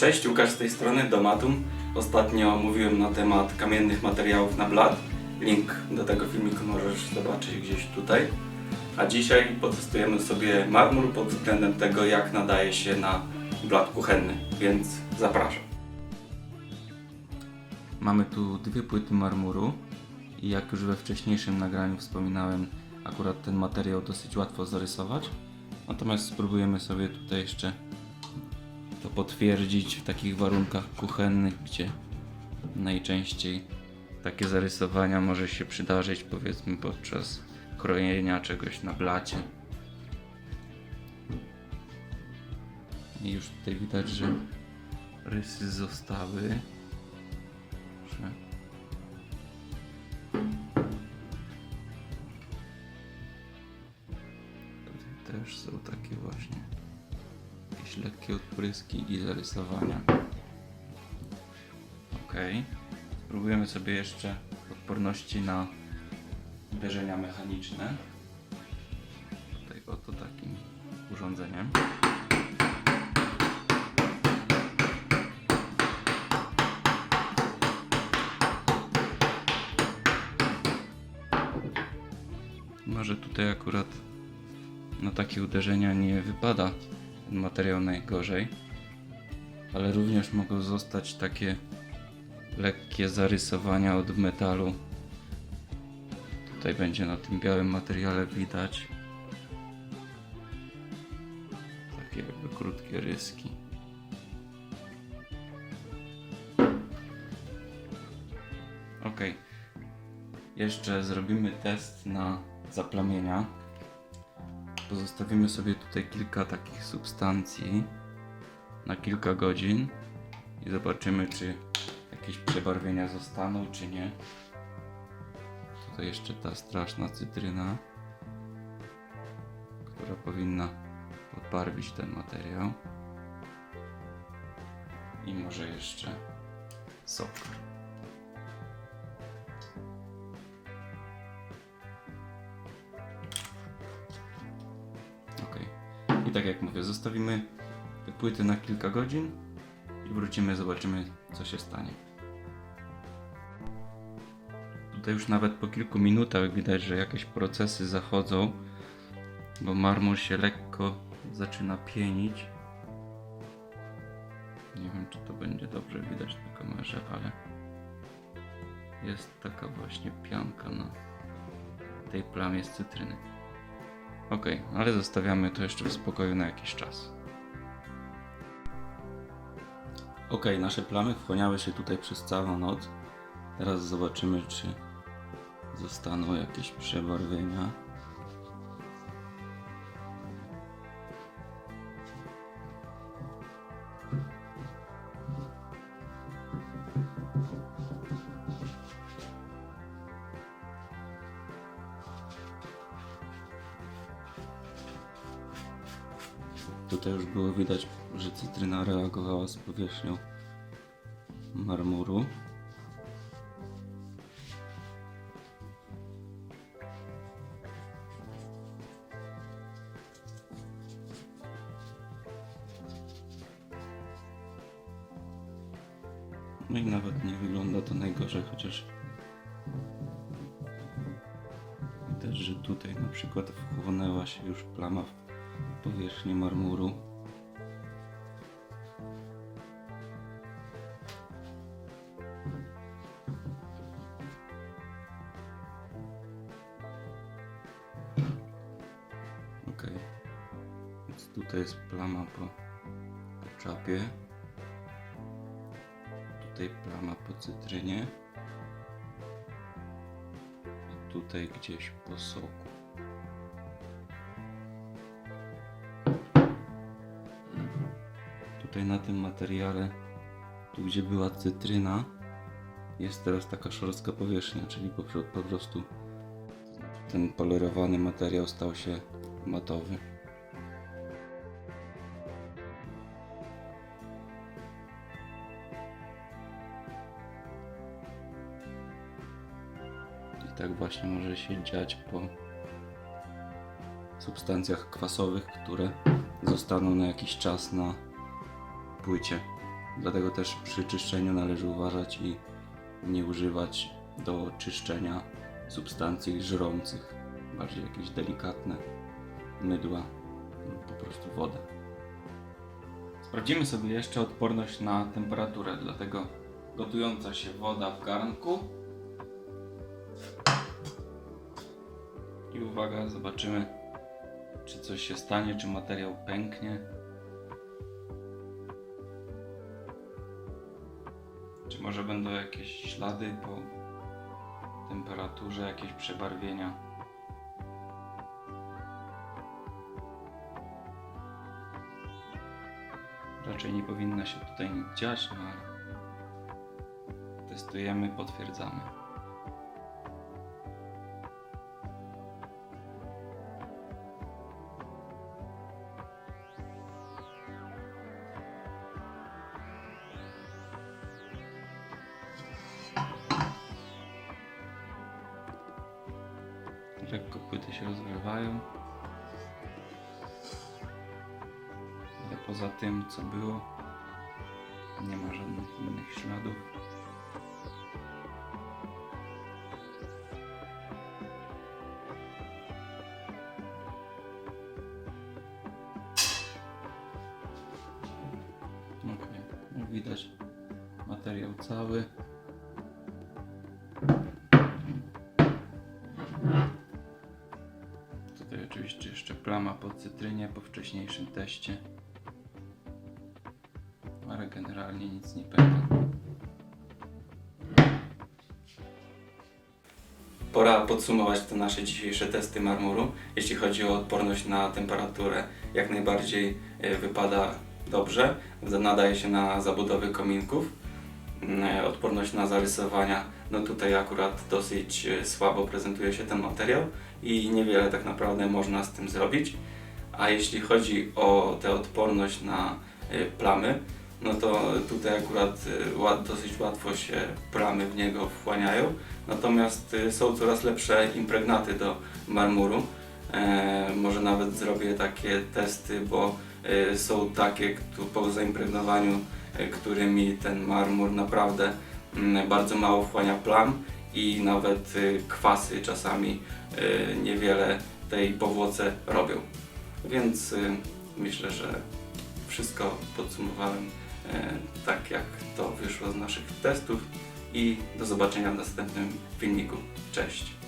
Cześć, Łukasz z tej strony, Domatum. Ostatnio mówiłem na temat kamiennych materiałów na blat. Link do tego filmiku możesz zobaczyć gdzieś tutaj. A dzisiaj potestujemy sobie marmur pod względem tego, jak nadaje się na blat kuchenny, więc zapraszam. Mamy tu dwie płyty marmuru i jak już we wcześniejszym nagraniu wspominałem, akurat ten materiał dosyć łatwo zarysować. Natomiast spróbujemy sobie tutaj jeszcze to potwierdzić w takich warunkach kuchennych, gdzie najczęściej takie zarysowania może się przydarzyć powiedzmy podczas krojenia czegoś na blacie. I już tutaj widać, że rysy zostały. Jakieś lekkie odpryski i zarysowania. Ok. Spróbujemy sobie jeszcze odporności na uderzenia mechaniczne. Tutaj oto takim urządzeniem. Może tutaj akurat na takie uderzenia nie wypada materiał najgorzej, ale również mogą zostać takie lekkie zarysowania od metalu. Tutaj będzie na tym białym materiale widać takie jakby krótkie ryski. Ok. Jeszcze zrobimy test na zaplamienia. Pozostawimy sobie tutaj kilka takich substancji na kilka godzin i zobaczymy, czy jakieś przebarwienia zostaną, czy nie. Tutaj jeszcze ta straszna cytryna, która powinna odbarwić ten materiał. I może jeszcze sok. I tak jak mówię, zostawimy te płyty na kilka godzin i wrócimy, zobaczymy co się stanie. Tutaj już nawet po kilku minutach widać, że jakieś procesy zachodzą, bo marmur się lekko zaczyna pienić. Nie wiem, czy to będzie dobrze widać na kamerze, ale jest taka właśnie pianka na tej plamie z cytryny. Ok, ale zostawiamy to jeszcze w spokoju na jakiś czas. Ok, nasze plamy wchłaniały się tutaj przez całą noc. Teraz zobaczymy, czy zostaną jakieś przebarwienia. Tutaj już było widać, że cytryna reagowała z powierzchnią marmuru. No i nawet nie wygląda to najgorzej, chociaż widać, że tutaj na przykład wchłonęła się już plama powierzchnię marmuru. Ok, więc tutaj jest plama po, po czapie. Tutaj plama po cytrynie. I tutaj gdzieś po soku. Tutaj na tym materiale, tu gdzie była cytryna, jest teraz taka szorstka powierzchnia, czyli po, po prostu ten polerowany materiał stał się matowy. I tak właśnie może się dziać po substancjach kwasowych, które zostaną na jakiś czas na płycie Dlatego też przy czyszczeniu należy uważać i nie używać do czyszczenia substancji żrących, bardziej jakieś delikatne mydła lub po prostu wodę. Sprawdzimy sobie jeszcze odporność na temperaturę, dlatego gotująca się woda w garnku. I uwaga, zobaczymy, czy coś się stanie, czy materiał pęknie. Czy może będą jakieś ślady po temperaturze, jakieś przebarwienia. Raczej nie powinno się tutaj nic dziać, no ale testujemy, potwierdzamy. Lekko płyty się rozgrywają. Ale poza tym, co było, nie ma żadnych innych śladów. Okej, jak widać materiał cały. Oczywiście jeszcze plama po cytrynie po wcześniejszym teście. Ale generalnie nic nie pęka. Pora podsumować te nasze dzisiejsze testy marmuru. Jeśli chodzi o odporność na temperaturę, jak najbardziej e, wypada dobrze. Nadaje się na zabudowę kominków. Mm, Odporność na zarysowania, no tutaj akurat dosyć e, słabo prezentuje się ten materiał i niewiele tak naprawdę można z tym zrobić. A jeśli chodzi o tę odporność na y, plamy, no to tutaj akurat łat, dosyć łatwo się plamy w niego wchłaniają. Natomiast są coraz lepsze impregnaty do marmuru. E, może nawet zrobię takie testy, bo są takie po zaimpregnowaniu, którymi ten marmur naprawdę bardzo mało wchłania plam i nawet y, kwasy czasami y, niewiele tej powłoce robią. Więc y, myślę, że wszystko podsumowałem tak jak to wyszło z naszych testów i do zobaczenia w następnym filmiku. Cześć!